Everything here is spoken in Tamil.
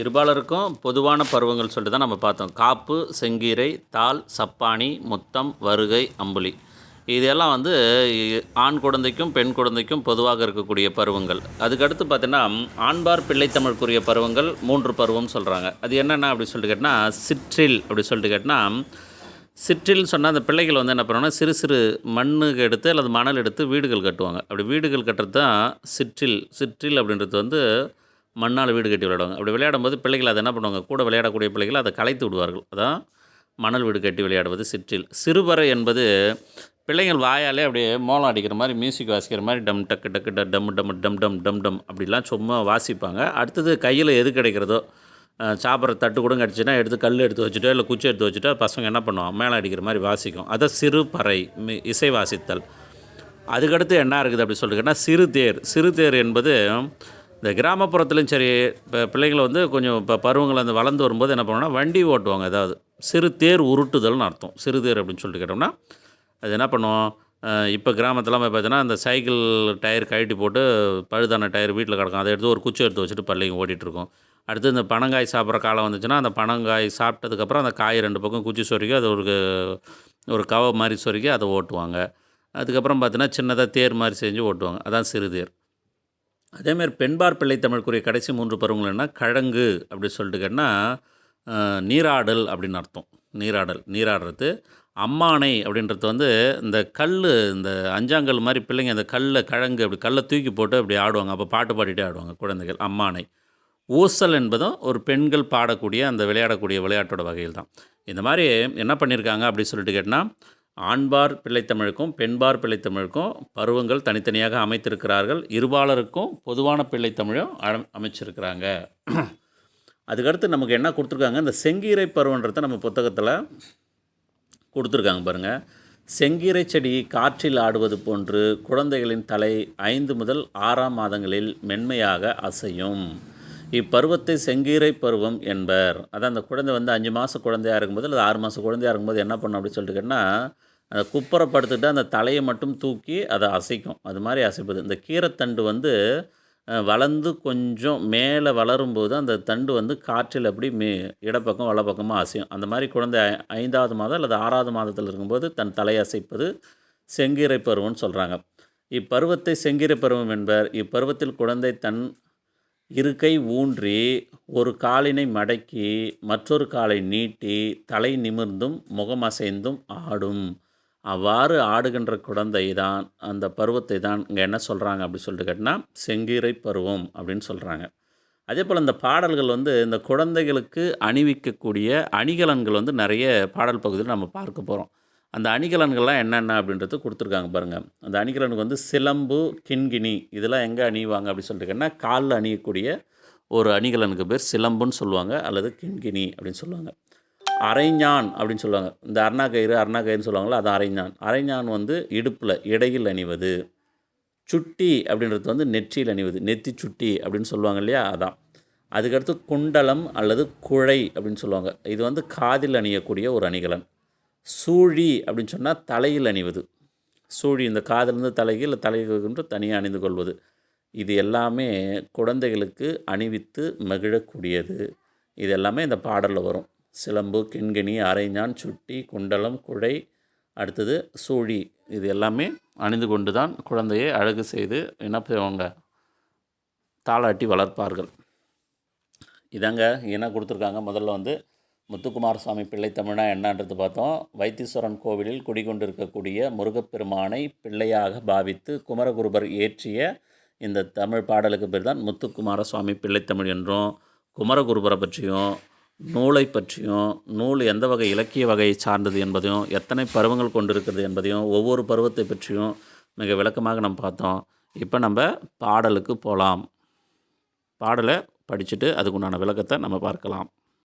இருபாலருக்கும் பொதுவான பருவங்கள் சொல்லிட்டு தான் நம்ம பார்த்தோம். காப்பு செங்கீரை தாள் சப்பாணி முத்தம் வருகை அம்புலி. இதெல்லாம் வந்து ஆண் குழந்தைக்கும் பெண் குழந்தைக்கும் பொதுவாக இருக்கக்கூடிய பருவங்கள். அதுக்கடுத்து பார்த்தீங்கன்னா ஆண்பார் பிள்ளைத்தமிழ்க்குரிய பருவங்கள் மூன்று பருவம் சொல்கிறாங்க அது என்னென்ன அப்படி சொல்லிட்டு கேட்டால் சிற்றில் அப்படி சொல்லிட்டு கேட்டால் சிற்றில் சொன்னால் அந்த பிள்ளைகள் வந்து என்ன பண்ணுவாங்கன்னா சிறு சிறு மண்ணுக்கு எடுத்து அல்லது மணல் எடுத்து வீடுகள் கட்டுவாங்க. அப்படி வீடுகள் கட்டுறது தான் சிற்றில். சிற்றில் அப்படின்றது வந்து மண்ணால் வீடு கட்டி விளையாடுவாங்க. அப்படி விளையாடும்போது பிள்ளைகள் அதை என்ன பண்ணுவாங்க? கூட விளையாடக்கூடிய பிள்ளைகள் அதை கலைத்து விடுவார்கள். அதான் மணல் வீடு கட்டி விளையாடுவது சிற்றில். சிறுபறை என்பது பிள்ளைங்கள் வாயாலே அப்படியே மோளம் அடிக்கிற மாதிரி மியூசிக் வாசிக்கிற மாதிரி டம் டக்கு டக்கு ட டம் டம் டம் டம் டம் டம் அப்படிலாம் சும்மா வாசிப்பாங்க. அடுத்தது கையில் எது கிடைக்கிறதோ சாப்பிட்ற தட்டு கூட கிடச்சின்னா எடுத்து கல் எடுத்து வச்சுட்டோ இல்லை குச்சி எடுத்து வச்சுட்டோ பசங்க என்ன பண்ணுவோம் மேலே அடிக்கிற மாதிரி வாசிக்கும். அதை சிறு பறை மி- இசை வாசித்தல். அதுக்கடுத்து என்ன இருக்குது அப்படி சொல்லிட்டுன்னா சிறு தேர். சிறு தேர் என்பது இந்த கிராமப்புறத்துலையும் சரி இப்போ பிள்ளைங்களை வந்து கொஞ்சம் இப்போ பருவங்கள் அந்த வளர்ந்து வரும்போது என்ன பண்ணுவோம்னா வண்டி ஓட்டுவாங்க. ஏதாவது சிறு தேர் உருட்டுதல்னு அர்த்தம். சிறு தேர் அப்படின்னு சொல்லிட்டு கேட்டோம்னா அது என்ன பண்ணுவோம்? இப்போ கிராமத்துலாம் போய் பார்த்தீங்கன்னா அந்த சைக்கிள் டயர் கழட்டி போட்டு பழுதான டயர் வீட்டில் கிடக்கும். அதை எடுத்து ஒரு குச்சி எடுத்து வச்சுட்டு பள்ளிங்க ஓட்டிகிட்ருக்கோம் அடுத்து இந்த பனங்காய் சாப்பிட்ற காலம் வந்துச்சுன்னா அந்த பனங்காய் சாப்பிட்டதுக்கப்புறம் அந்த காய் ரெண்டு பக்கம் குச்சி சொருக்கி அது ஒரு ஒரு கவை மாதிரி சொருக்கி அதை ஓட்டுவாங்க. அதுக்கப்புறம் பார்த்தீங்கன்னா சின்னதாக தேர் மாதிரி செஞ்சு ஓட்டுவாங்க. அதான் சிறுதேர் அதேமாதிரி பெண்பார் பிள்ளை தமிழுக்குரிய கடைசி மூன்று பருவங்கள் என்ன கழங்கு அப்படி சொல்லிட்டு கேட்டால் நீராடல் அப்படின்னு அர்த்தம். நீராடல் நீராடுறது. அம்மானை அப்படின்றது வந்து இந்த கல் இந்த அஞ்சாங்கல் மாதிரி பிள்ளைங்க அந்த கல்லை கழங்கு அப்படி கல்லை தூக்கி போட்டு அப்படி ஆடுவாங்க. அப்போ பாட்டு பாடிட்டே ஆடுவாங்க குழந்தைகள் அம்மானை. ஊசல் என்பதும் ஒரு பெண்கள் பாடக்கூடிய அந்த விளையாடக்கூடிய விளையாட்டோட வகையில் தான் இந்த மாதிரி என்ன பண்ணியிருக்காங்க அப்படி சொல்லிட்டு கேட்டால் ஆண்பார் பிள்ளைத்தமிழுக்கும் பெண்பார் பிள்ளைத்தமிழுக்கும் பருவங்கள் தனித்தனியாக அமைத்திருக்கிறார்கள். இருபாலருக்கும் பொதுவான பிள்ளைத்தமிழும் அமைச்சிருக்கிறாங்க. அதுக்கடுத்து நமக்கு என்ன கொடுத்துருக்காங்க? இந்த செங்கீரை பருவன்றதை நம்ம புத்தகத்தில் கொடுத்துருக்காங்க பாருங்கள் செங்கீரை செடி காற்றில் ஆடுவது போன்று குழந்தைகளின் தலை ஐந்து முதல் ஆறாம் மாதங்களில் மென்மையாக அசையும். இப்பருவத்தை செங்கீரை பருவம் என்பர். அதான் அந்த குழந்தை வந்து அஞ்சு மாதம் குழந்தையாக இருக்கும்போது அல்லது ஆறு மாதம் குழந்தையாக இருக்கும்போது என்ன பண்ணும் அப்படின்னு சொல்லிட்டு கேட்டால் அந்த குப்புறப்படுத்திட்டு அந்த தலையை மட்டும் தூக்கி அதை அசைக்கும். அது மாதிரி அசைப்பது. இந்த கீரைத்தண்டு வந்து வளர்ந்து கொஞ்சம் மேலே வளரும்போது அந்த தண்டு வந்து காற்றில் அப்படி மே இடப்பக்கம் வலப்பக்கமாக அசையும். அந்த மாதிரி குழந்தை ஐந்தாவது மாதம் அல்லது ஆறாவது மாதத்தில் இருக்கும்போது தன் தலை அசைப்பது செங்கீரை பருவம்னு சொல்கிறாங்க இப்பருவத்தை செங்கீரை பருவம் என்பர் இப்பருவத்தில் குழந்தை தன் இருக்கை ஊன்றி ஒரு காலினை மடக்கி மற்றொரு காலை நீட்டி தலை நிமிர்ந்தும் முகம் அசைந்தும் ஆடும். அவ்வாறு ஆடுகின்ற குழந்தை தான் அந்த பருவத்தை தான் இங்கே என்ன சொல்கிறாங்க அப்படி சொல்லிட்டு கேட்டால் செங்கீரை பருவம் அப்படின்னு சொல்கிறாங்க அதே போல் இந்த பாடல்கள் வந்து இந்த குழந்தைகளுக்கு அணிவிக்கக்கூடிய அணிகலன்கள் வந்து நிறைய பாடல் பகுதியில் நம்ம பார்க்க போகிறோம் அந்த அணிகலன்கள்லாம் என்னென்ன அப்படின்றது கொடுத்துருக்காங்க பாருங்கள் அந்த அணிகலனுக்கு வந்து சிலம்பு கிண்கிணி இதெல்லாம் எங்கே அணிவாங்க அப்படின்னு சொல்லிட்டு கேட்டால் காலில் அணியக்கூடிய ஒரு அணிகலனுக்கு பேர் சிலம்புன்னு சொல்லுவாங்க அல்லது கிண்கிணி அப்படின்னு சொல்லுவாங்க. அரைஞான் அப்படின்னு சொல்லுவாங்க. இந்த அருணா கயிறு அருணா கயிறுன்னு சொல்லுவாங்களா அது அரைஞான். அரைஞான் வந்து இடுப்பில் இடையில் அணிவது. சுட்டி அப்படின்றது வந்து நெற்றியில் அணிவது. நெத்தி சுட்டி அப்படின்னு சொல்லுவாங்க இல்லையா? அதான். அதுக்கடுத்து குண்டலம் அல்லது குழை அப்படின்னு சொல்லுவாங்க. இது வந்து காதில் அணியக்கூடிய ஒரு அணிகலன். சூழி அப்படின்னு சொன்னால் தலையில் அணிவது. சூழி இந்த காதிலிருந்து தலைக்கு இல்லை தலைக்கு தனியாக அணிந்து கொள்வது. இது எல்லாமே குழந்தைகளுக்கு அணிவித்து மகிழக்கூடியது. இது எல்லாமே இந்த பாடலில் வரும். சிலம்பு கிண்கிணி அரைஞான் சுட்டி குண்டலம் குடை அடுத்தது சூழி. இது எல்லாமே அணிந்து கொண்டு தான் குழந்தையை அழகு செய்து என்ன செய்வாங்க? தாளாட்டி வளர்ப்பார்கள். இதாங்க என்ன கொடுத்துருக்காங்க. முதல்ல வந்து முத்துக்குமார சுவாமி பிள்ளை தமிழா என்னன்றது பார்த்தோம். வைத்தீஸ்வரன் கோவிலில் குடிகொண்டிருக்கக்கூடிய முருகப்பெருமானை பிள்ளையாக பாவித்து குமரகுருபர் இயற்றிய இந்த தமிழ் பாடலுக்கு பேர் தான் முத்துக்குமார சுவாமி பிள்ளைத்தமிழ் என்றும் குமரகுருபரை பற்றியும் நூலை பற்றியும் நூல் எந்த வகை இலக்கிய வகையை சார்ந்தது என்பதையும் எத்தனை பருவங்கள் கொண்டிருக்கிறது என்பதையும் ஒவ்வொரு பருவத்தை பற்றியும் மிக விளக்கமாக நம்ம பார்த்தோம். இப்போ நம்ம பாடலுக்கு போகலாம் பாடலை படிச்சுட்டு அதுக்குண்டான விளக்கத்தை நம்ம பார்க்கலாம்.